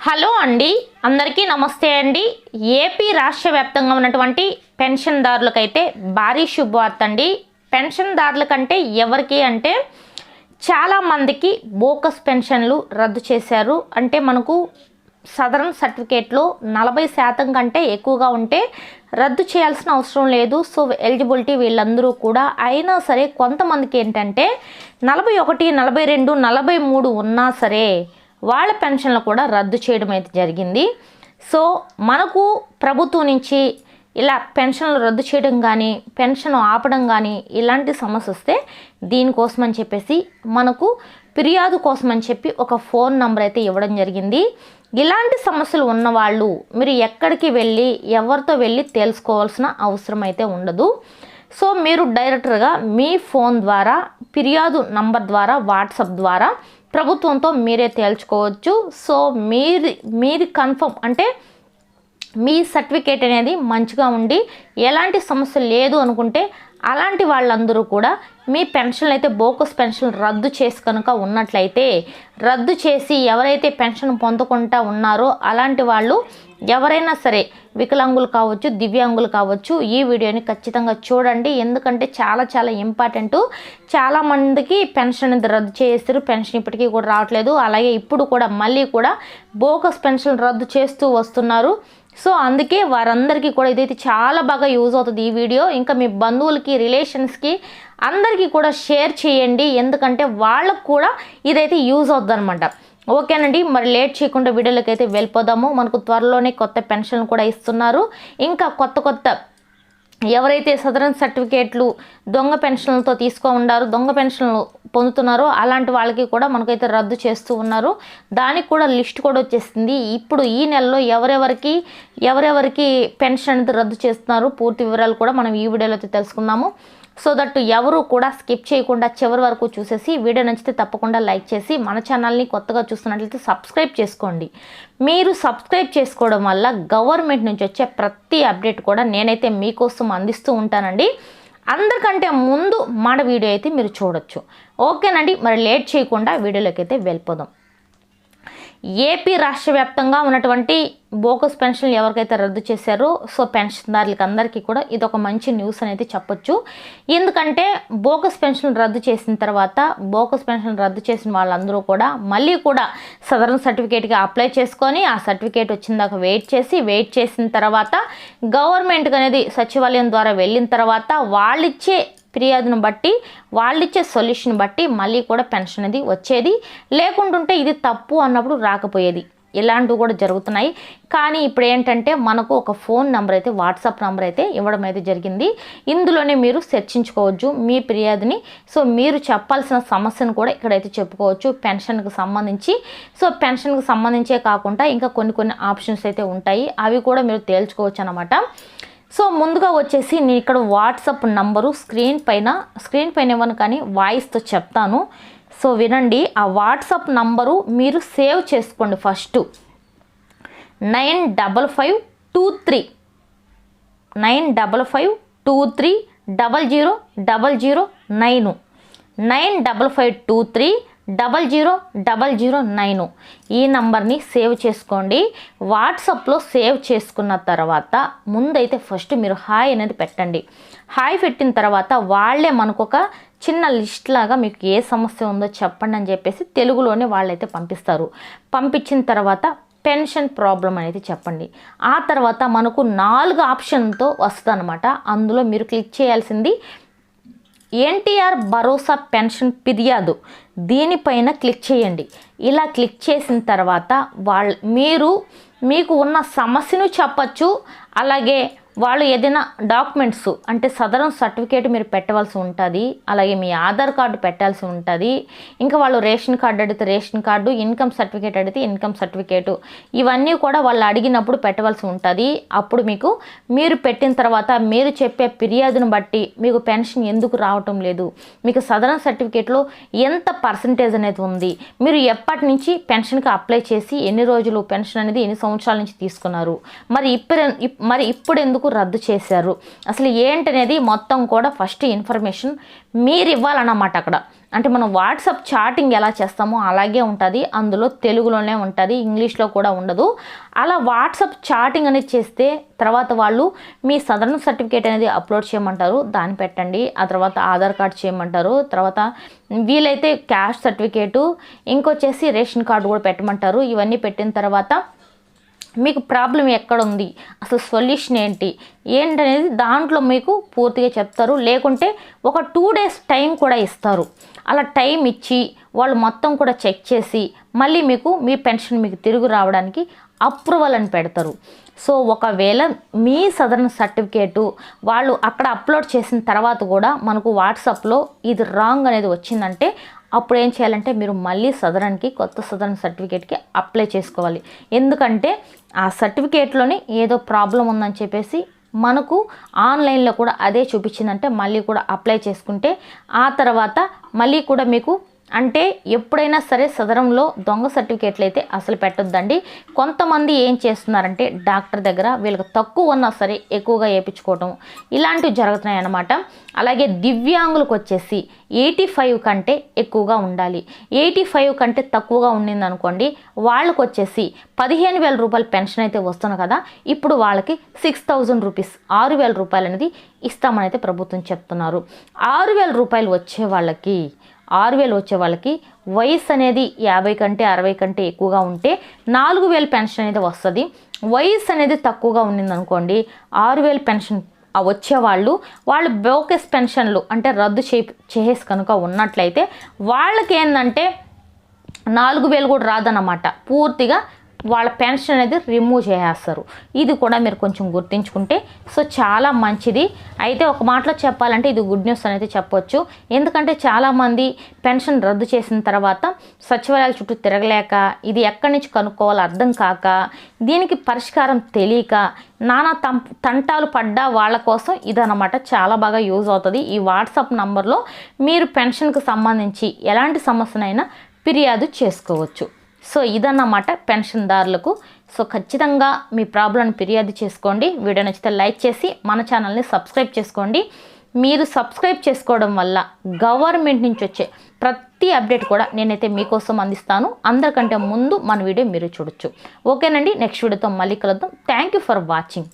Hello అండి. అందరికీ నమస్తే అండి. ఏపీ రాష్ట్ర వ్యాప్తంగా ఉన్నటువంటి పెన్షన్దారులకైతే భారీ శుభవార్త అండి. పెన్షన్దారుల కంటే ఎవరికి అంటే చాలామందికి బోకస్ పెన్షన్లు రద్దు చేశారు. అంటే మనకు సదరన్ సర్టిఫికేట్లో నలభై శాతం కంటే ఎక్కువగా ఉంటే రద్దు చేయాల్సిన అవసరం లేదు. సో ఎలిజిబిలిటీ వీళ్ళందరూ కూడా. అయినా సరే కొంతమందికి ఏంటంటే నలభై ఒకటి నలభై రెండు నలభై మూడు ఉన్నా సరే వాళ్ళ పెన్షన్లు కూడా రద్దు చేయడం అయితే జరిగింది. సో మనకు ప్రభుత్వం నుంచి ఇలా పెన్షన్లు రద్దు చేయడం కానీ పెన్షన్ ఆపడం కానీ ఇలాంటి సమస్య వస్తే దీనికోసం అని చెప్పేసి మనకు ఫిర్యాదు కోసం అని చెప్పి ఒక ఫోన్ నంబర్ అయితే ఇవ్వడం జరిగింది. ఇలాంటి సమస్యలు ఉన్నవాళ్ళు మీరు ఎక్కడికి వెళ్ళి ఎవరితో వెళ్ళి తెలుసుకోవాల్సిన అవసరం అయితే ఉండదు. సో మీరు డైరెక్టర్గా మీ ఫోన్ ద్వారా ఫిర్యాదు నంబర్ ద్వారా వాట్సాప్ ద్వారా ప్రభుత్వంతో మీరే తేల్చుకోవచ్చు. సో మీది మీది కన్ఫర్మ్ అంటే మీ సర్టిఫికేట్ అనేది మంచిగా ఉండి ఎలాంటి సమస్య లేదు అనుకుంటే అలాంటి వాళ్ళందరూ కూడా మీ పెన్షన్లు అయితే బోకస్ పెన్షన్ రద్దు చేసి కనుక ఉన్నట్లయితే రద్దు చేసి ఎవరైతే పెన్షన్ పొందకుండా ఉన్నారో అలాంటి వాళ్ళు ఎవరైనా సరే వికలాంగులు కావచ్చు దివ్యాంగులు కావచ్చు ఈ వీడియోని ఖచ్చితంగా చూడండి. ఎందుకంటే చాలా చాలా ఇంపార్టెంట్ చాలామందికి పెన్షన్ అనేది రద్దు చేస్తారు పెన్షన్ ఇప్పటికీ కూడా రావట్లేదు. అలాగే ఇప్పుడు కూడా మళ్ళీ కూడా బోకస్ పెన్షన్ రద్దు చేస్తూ వస్తున్నారు. సో అందుకే వారందరికీ కూడా ఇదైతే చాలా బాగా యూజ్ అవుతుంది ఈ వీడియో. ఇంకా మీ బంధువులకి రిలేషన్స్కి అందరికీ కూడా షేర్ చేయండి. ఎందుకంటే వాళ్ళకు కూడా ఇదైతే యూజ్ అవుతుంది అనమాట ఓకేనండి మరి లేట్ చేయకుండా వీడియోలోకి అయితే వెళ్ళిపోదాము. మనకు త్వరలోనే కొత్త పెన్షన్లు కూడా ఇస్తున్నారు. ఇంకా కొత్త కొత్త ఎవరైతే సదరన్ సర్టిఫికేట్లు దొంగ పెన్షన్లతో తీసుకో ఉన్నారు దొంగ పెన్షన్లు పొందుతున్నారో అలాంటి వాళ్ళకి కూడా మనకైతే రద్దు చేస్తూ ఉన్నారు. దానికి కూడా లిస్ట్ కూడా వచ్చేసింది. ఇప్పుడు ఈ నెలలో ఎవరెవరికి ఎవరెవరికి పెన్షన్ అనేది రద్దు చేస్తున్నారు? పూర్తి వివరాలు కూడా మనం ఈ వీడియోలో అయితే తెలుసుకుందాము. సో దట్ ఎవరు కూడా స్కిప్ చేయకుండా చివరి వరకు చూసేసి వీడియో నచ్చితే తప్పకుండా లైక్ చేసి మన ఛానల్ని కొత్తగా చూస్తున్నట్లయితే సబ్స్క్రైబ్ చేసుకోండి. మీరు సబ్స్క్రైబ్ చేసుకోవడం వల్ల గవర్నమెంట్ నుంచి వచ్చే ప్రతి అప్డేట్ కూడా నేనైతే మీకోసం అందిస్తూ ఉంటానండి. అందరికంటే ముందు మన వీడియో అయితే మీరు చూడొచ్చు. ఓకేనండి మరి లేట్ చేయకుండా వీడియోలోకి అయితే వెళ్ళిపోదాం. ఏపీ రాష్ట్ర వ్యాప్తంగా ఉన్నటువంటి బోకస్ పెన్షన్లు ఎవరికైతే రద్దు చేశారో సో పెన్షన్దారులకి అందరికీ కూడా ఇది ఒక మంచి న్యూస్ అనేది చెప్పొచ్చు. ఎందుకంటే బోకస్ పెన్షన్ రద్దు చేసిన తర్వాత బోకస్ పెన్షన్ రద్దు చేసిన వాళ్ళందరూ కూడా మళ్ళీ కూడా సదరన్ సర్టిఫికేట్కి అప్లై చేసుకొని ఆ సర్టిఫికేట్ వచ్చిన దాకా వెయిట్ చేసి వెయిట్ చేసిన తర్వాత గవర్నమెంట్కి అనేది సచివాలయం ద్వారా వెళ్ళిన తర్వాత వాళ్ళిచ్చే ఫిర్యాదును బట్టి వాళ్ళిచ్చే సొల్యూషన్ బట్టి మళ్ళీ కూడా పెన్షన్ అనేది వచ్చేది. లేకుంటుంటే ఇది తప్పు అన్నప్పుడు రాకపోయేది. ఇలాంటివి కూడా జరుగుతున్నాయి. కానీ ఇప్పుడు ఏంటంటే మనకు ఒక ఫోన్ నెంబర్ అయితే వాట్సాప్ నెంబర్ అయితే ఇవ్వడం అయితే జరిగింది. ఇందులోనే మీరు చర్చించుకోవచ్చు మీ ఫిర్యాదుని. సో మీరు చెప్పాల్సిన సమస్యను కూడా ఇక్కడైతే చెప్పుకోవచ్చు. పెన్షన్కి సంబంధించి. సో పెన్షన్కి సంబంధించే కాకుండా ఇంకా కొన్ని కొన్ని ఆప్షన్స్ అయితే ఉంటాయి. అవి కూడా మీరు తేల్చుకోవచ్చు అనమాట సో ముందుగా వచ్చేసి నేను ఇక్కడ వాట్సాప్ నంబరు స్క్రీన్ పైన స్క్రీన్ పైన ఇవ్వను కానీ వాయిస్తో చెప్తాను. సో వినండి ఆ వాట్సాప్ నంబరు మీరు సేవ్ చేసుకోండి first. Nine double five two three. Nine double five two three double zero double zero nine. Nine double five two three double zero double zero nine. ఈ నంబర్ని సేవ్ చేసుకోండి. వాట్సాప్లో save చేసుకున్న తర్వాత ముందైతే first మీరు హాయ్ అనేది పెట్టండి. హాయ్ పెట్టిన తర్వాత వాళ్ళే మనకు ఒక చిన్న లిస్ట్ లాగా మీకు ఏ సమస్య ఉందో చెప్పండి అని చెప్పేసి తెలుగులోనే వాళ్ళైతే పంపిస్తారు. పంపించిన తర్వాత పెన్షన్ ప్రాబ్లం అనేది చెప్పండి. ఆ తర్వాత మనకు నాలుగు ఆప్షన్తో వస్తుంది అందులో మీరు క్లిక్ చేయాల్సింది ఎన్టీఆర్ భరోసా పెన్షన్ ఫిర్యాదు. దీనిపైన క్లిక్ చేయండి. ఇలా క్లిక్ చేసిన తర్వాత వాళ్ళ మీరు మీకు ఉన్న సమస్యను చెప్పచ్చు. అలాగే వాళ్ళు ఏదైనా డాక్యుమెంట్స్ అంటే సదరం సర్టిఫికేట్ మీరు పెట్టవలసి ఉంటుంది అలాగే మీ ఆధార్ కార్డు పెట్టాల్సి ఉంటుంది ఇంకా వాళ్ళు రేషన్ కార్డు అడిగితే రేషన్ కార్డు ఇన్కమ్ సర్టిఫికేట్ అడిగితే ఇన్కమ్ సర్టిఫికేటు ఇవన్నీ కూడా వాళ్ళు అడిగినప్పుడు పెట్టవలసి ఉంటుంది. అప్పుడు మీకు మీరు పెట్టిన తర్వాత మీరు చెప్పే ఫిర్యాదును బట్టి మీకు పెన్షన్ ఎందుకు రావటం లేదు? మీకు సదరం సర్టిఫికేట్లో ఎంత పర్సంటేజ్ అనేది ఉంది? మీరు ఎప్పటి నుంచి పెన్షన్కి అప్లై చేసి ఎన్ని రోజులు పెన్షన్ అనేది ఎన్ని సంవత్సరాల నుంచి తీసుకున్నారు? మరి ఇప్పుడు మరి ఇప్పుడు ఎందుకు రద్దు చేశారు? అసలు ఏంటనేది మొత్తం కూడా ఫస్ట్ ఇన్ఫర్మేషన్ మీరు ఇవ్వాలన్నమాట అక్కడ. అంటే మనం వాట్సాప్ చాటింగ్ ఎలా చేస్తామో అలాగే ఉంటుంది. అందులో తెలుగులోనే ఉంటుంది ఇంగ్లీష్లో కూడా ఉండదు. అలా వాట్సాప్ చాటింగ్ అనేది చేస్తే తర్వాత వాళ్ళు మీ సదరన్ సర్టిఫికేట్ అనేది అప్లోడ్ చేయమంటారు దాన్ని పెట్టండి. ఆ తర్వాత ఆధార్ కార్డ్ చేయమంటారు. తర్వాత వీలైతే క్యాష్ సర్టిఫికేటు ఇంకొచ్చేసి రేషన్ కార్డు కూడా పెట్టమంటారు. ఇవన్నీ పెట్టిన తర్వాత మీకు ప్రాబ్లం ఎక్కడ ఉంది అసలు సొల్యూషన్ ఏంటి? ఏంటనేది దాంట్లో మీకు పూర్తిగా చెప్తారు. లేకుంటే ఒక టూ డేస్ టైం కూడా ఇస్తారు. అలా టైం ఇచ్చి వాళ్ళు మొత్తం కూడా చెక్ చేసి మళ్ళీ మీకు మీ పెన్షన్ మీకు తిరిగి రావడానికి అప్రూవల్ అని పెడతారు. సో ఒకవేళ మీ సదరన్ సర్టిఫికేటు వాళ్ళు అక్కడ అప్లోడ్ చేసిన తర్వాత కూడా మనకు వాట్సాప్లో ఇది రాంగ్ అనేది వచ్చిందంటే అప్పుడు ఏం చేయాలంటే మీరు మళ్ళీ సదరన్కి కొత్త సదరన్ సర్టిఫికేట్కి అప్లై చేసుకోవాలి. ఎందుకంటే ఆ సర్టిఫికేట్లోనే ఏదో ప్రాబ్లం ఉందని చెప్పేసి మనకు ఆన్లైన్లో కూడా అదే చూపించిందంటే మళ్ళీ కూడా అప్లై చేసుకుంటే ఆ తర్వాత మళ్ళీ కూడా మీకు అంటే ఎప్పుడైనా సరే సదరంలో దొంగ సర్టిఫికేట్లు అయితే అసలు పెట్టొద్దండి. కొంతమంది ఏం చేస్తున్నారంటే డాక్టర్ దగ్గర వీళ్ళకి తక్కువ ఉన్నా సరే ఎక్కువగా వేయించుకోవటం ఇలాంటివి జరుగుతున్నాయి అన్నమాట అలాగే దివ్యాంగులకు వచ్చేసి ఎయిటీ ఫైవ్ కంటే ఎక్కువగా ఉండాలి. ఎయిటీ ఫైవ్ కంటే తక్కువగా ఉండింది అనుకోండి వాళ్ళకు వచ్చేసి పదిహేను వేల రూపాయల పెన్షన్ అయితే వస్తుంది కదా ఇప్పుడు వాళ్ళకి సిక్స్ థౌజండ్ రూపీస్ ఆరు వేల రూపాయలు అనేది ఇస్తామని అయితే ప్రభుత్వం చెప్తున్నారు. ఆరు వేల రూపాయలు వచ్చే వాళ్ళకి ఆరు వేలు వచ్చే వాళ్ళకి వయసు అనేది యాభై కంటే అరవై కంటే ఎక్కువగా ఉంటే నాలుగు వేలు పెన్షన్ అనేది వస్తుంది. వయసు అనేది తక్కువగా ఉండిందనుకోండి ఆరు వేలు పెన్షన్ వచ్చేవాళ్ళు వాళ్ళు బోకెస్ పెన్షన్లు అంటే రద్దు చే చేసేసి కనుక ఉన్నట్లయితే వాళ్ళకి ఏంటంటే నాలుగు వేలు కూడా రాదన్నమాట. పూర్తిగా వాళ్ళ పెన్షన్ అనేది రిమూవ్ చేసేస్తారు. ఇది కూడా మీరు కొంచెం గుర్తించుకుంటే సో చాలా మంచిది. అయితే ఒక మాటలో చెప్పాలంటే ఇది గుడ్ న్యూస్ అనేది చెప్పొచ్చు. ఎందుకంటే చాలామంది పెన్షన్ రద్దు చేసిన తర్వాత సచివాలయాల చుట్టూ తిరగలేక ఇది ఎక్కడి నుంచి కనుక్కోవాలో అర్థం కాక దీనికి పరిష్కారం తెలియక నానా తం తంటాలు పడ్డా వాళ్ళ కోసం ఇదనమాట చాలా బాగా యూజ్ అవుతుంది. ఈ వాట్సాప్ నంబర్లో మీరు పెన్షన్కి సంబంధించి ఎలాంటి సమస్యనైనా ఫిర్యాదు చేసుకోవచ్చు. సో ఇదన్నమాట పెన్షన్దారులకు. సో ఖచ్చితంగా మీ ప్రాబ్లం ఫిర్యాదు చేసుకోండి. వీడియో నచ్చితే లైక్ చేసి మన ఛానల్ని సబ్స్క్రైబ్ చేసుకోండి. మీరు సబ్స్క్రైబ్ చేసుకోవడం వల్ల గవర్నమెంట్ నుంచి వచ్చే ప్రతి అప్డేట్ కూడా నేనైతే మీకోసం అందిస్తాను. అందరికంటే ముందు మన వీడియో మీరు చూడొచ్చు. ఓకేనండి నెక్స్ట్ వీడియోతో మళ్ళీ కలుద్దాం. Thank you for watching